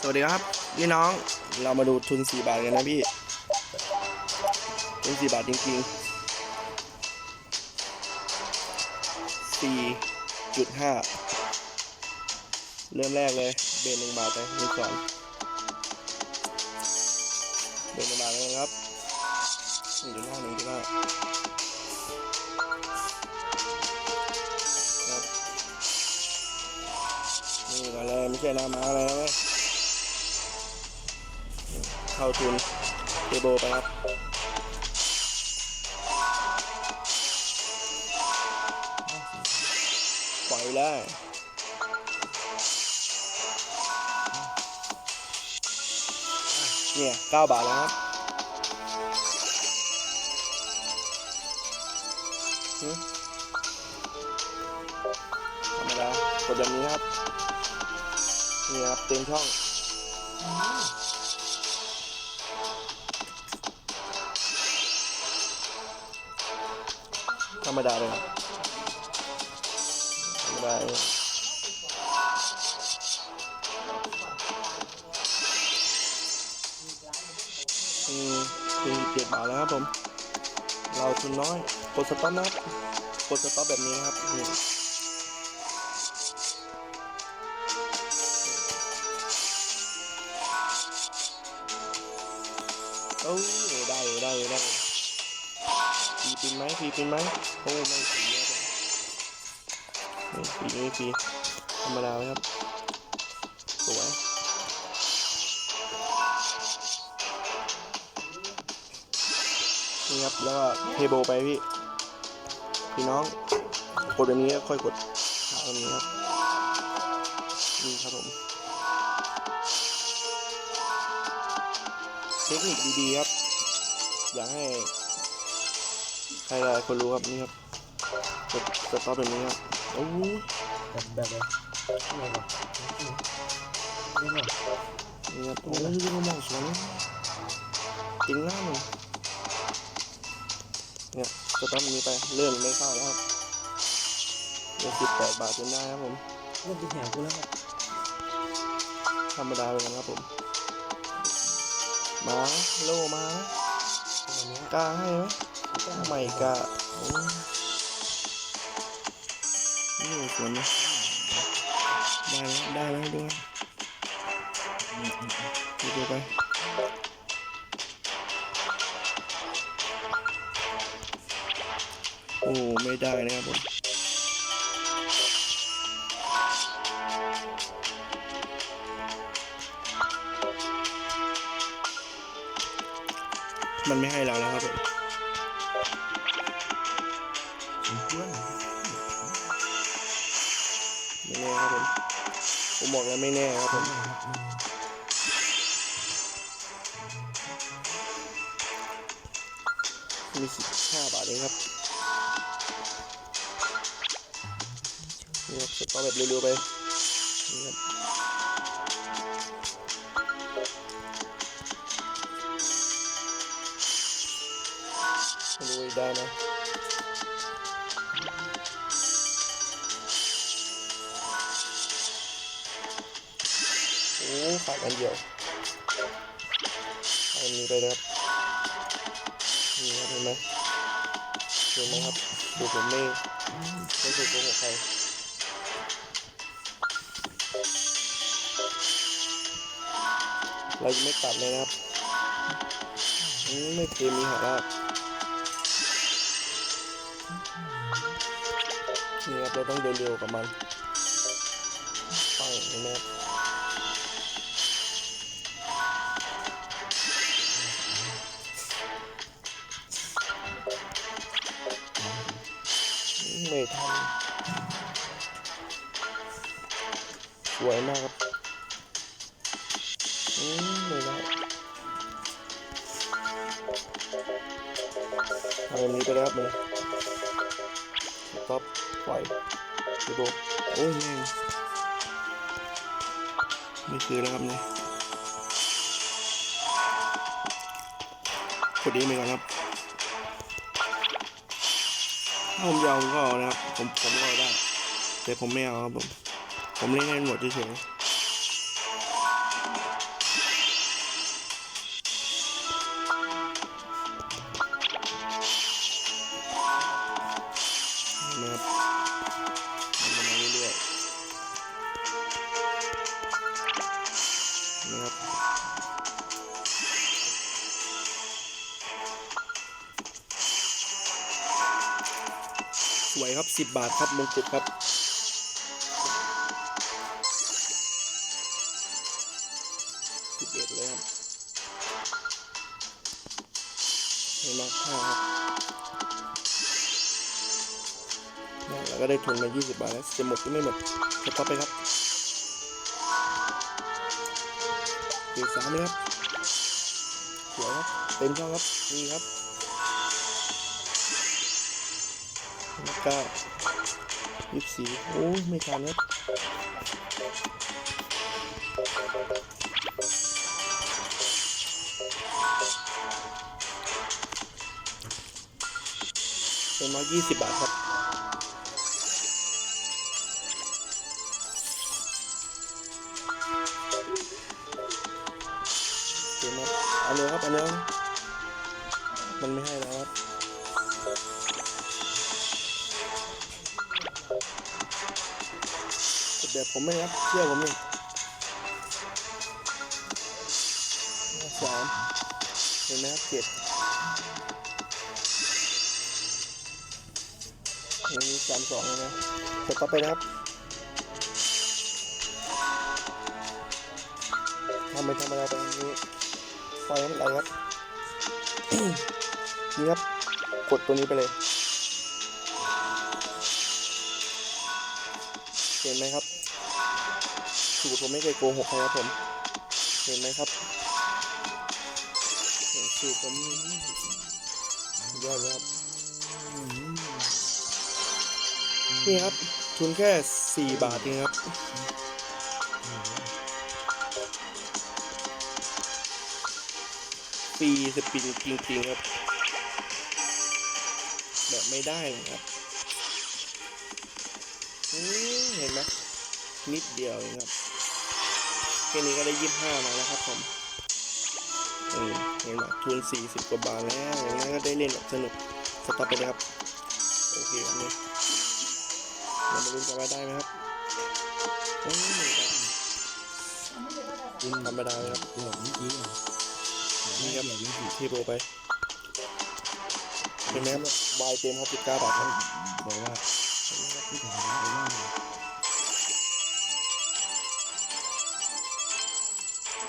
สวัสดีครับพี่น้องเรามาดูทุน 4 บาทกันนะพี่ ทุน 4 บาทจริงๆ 4.5 เริ่มแรกเลย เบนหนึ่งบาทไปหนึ่งสองเบนหนึ่งบาทเลยครับหนึ่งจุดห้าหนึ่งจุดห้าครับนี่ก่อนเลยไม่ใช่น้ำมาอะไรนะ เข้าทุนเทโบไปครับปล่อยเลยเนี่ยเก้าบาทแล้วครับหึธรรมดากดแบบนี้ครับ นี่ครับ เต็มช่อง ธรรมดาเลยครับธรรมดาเลยอืมคือเจ็ดบาทแล้วครับผม เราทุนน้อยกดสต็อปนะครับกดสต็อปแบบนี้นะครับนี่โอ้ได้ได้ได้ ปีนไหมปีปินไหมโอ้ไม่ปีครับผมไม่ปีไม่ปีธรรมดาเลยครับสวยนี่ครับแล้วก็เทโบไปพี่พี่น้องกดแบบนี้แล้วค่อยกดขาแบบนี้ครับนี่ครับผมเทคนิคดีๆครับ อยากให้ ใครหลายคนรู้ครับนี่ครับกดสต็อปแบบนี้ครับโอ้ยแบบแบบแบบอะไรวะนี่นี่วะนี่ครับโอ้ยดูมองสวยนะจริงหน้าหนึ่งเนี่ยสต็อปแบบนี้ไปเลื่อนไม่เข้าแล้วครับเหลือสิบแปดบาทจนได้ครับผมเริ่มจะแหวกูแล้วครับธรรมดาไปกันครับผมมาโลมาประมาณนี้กล้าให้ไหม ไม่กล้าโอ้ยนี่สวยนะได้แล้วได้แล้วด้วยดูดูไปโอ้ไม่ได้นะครับผมมันไม่ให้เราแล้วครับผม ผมบอกแล้วไม่แน่ครับผมมีสิบห้าบาทเองครับนี่ครับสตอแบบเร็วๆไปนี่ครับไม่รู้ว่าได้ไห อันเดียวอันนี้ไปเลยครับนี่ครับเห็นไหมเห็นไหมครับดูผมไม่ไม่เคยโกหกใครเราจะไม่ตัดเลยนะครับไม่เคยมีหักลากนี่ครับเราต้องเดินเร็วกับมันไปเห็นไหมครับ ไม่ทันสวยมากครับอืมไม่ได้ทำแบบนี้ไปแล้วเลยสต็อปล่อยดูโบโอ้ยแม่งนี่คือแล้วครับเนี่ยกดดีไปก่อนครับ ถ้าผมยอมก็เอานะครับ ผมผมก็ได้ แต่ผมไม่เอาครับผม ผมเล่นให้หมดเฉยนะครับ 10 บาทครับมงกุฎครับสิบเอ็ดเลยครับเห็นมากค่าครับเนี่ยเราก็ได้ทุนมา 20 บาทแล้วจะหมดก็ไม่หมดจะต่อไปครับเกียร์สามเลยครับสวยครับเต็มช่องครับนี่ครับ แล้วก็ยี่สิบสี่โอ้ยไม่ทันครับเป็นร้อยยี่สิบบาทครับเดี๋ยวมาเอาเนื้อครับเอาเนื้อมันไม่ให้แล้ว แบบผมไม่ครับเชื่อผมนี่สามเห็นไหมครับเจ็ดยังมีสามสองเลยนะกดต่อไปนะครับทำไปทำอะไรตรงนี้ไฟไม่เป็นไรครับนี่ครับกดตัวนี้ไปเลย เห็นไหมครับ สูตรผมไม่เคยโกหกใครครับผม เห็นไหมครับสูตรผมยอดเลยครับ นี่ครับ ทุนแค่ 4 บาทเองครับฟรีสปินจริงๆครับ แบบไม่ได้เลยครับเห็นไหมนิดเดียวเองครับ แค่นี้ก็ได้ยี่ห้ามาแล้วครับผมอืมเห็นไหมทุน40กว่าบาทแล้วอย่างนั้นก็ได้เล่นแบบสนุกสต็อปไปเลยครับ โอเคครับนี่เรามาลุ้นกันว่าได้ไหมครับโอ้ยไม่ได้ธรรมดาเลยครับตัวนี้จริงนี่ครับเดี๋ยวนี้สิเทโบไปเป็นไหมครับวายเต็มครับ19บาทครับบอกว่า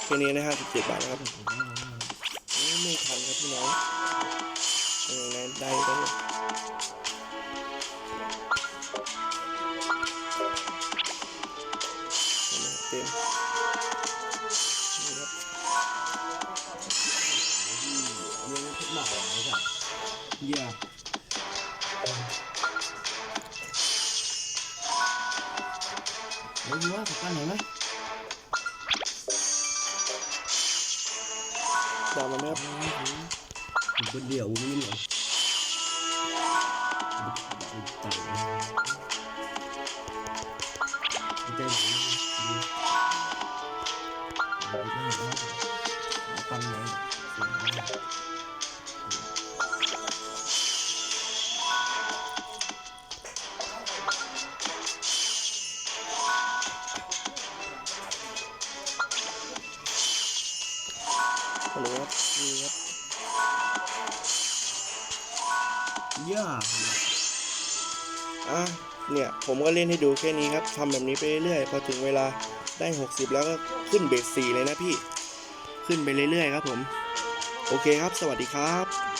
แค่นี้นะฮะ17บาทนะครับไม่ทันครับพี่น้องเออนะได้ได้นไดเต็ม จามมาไหมครับผมคนเดียวนี่เหรอใจใจหนูฟันไหนเสียง ยาอะเนี่ยผมก็เล่นให้ดูแค่นี้ครับทำแบบนี้ไปเรื่อยๆพอถึงเวลาได้ 60 แล้วก็ขึ้นเบสสี่เลยนะพี่ ขึ้นไปเรื่อยๆครับผม โอเคครับ สวัสดีครับ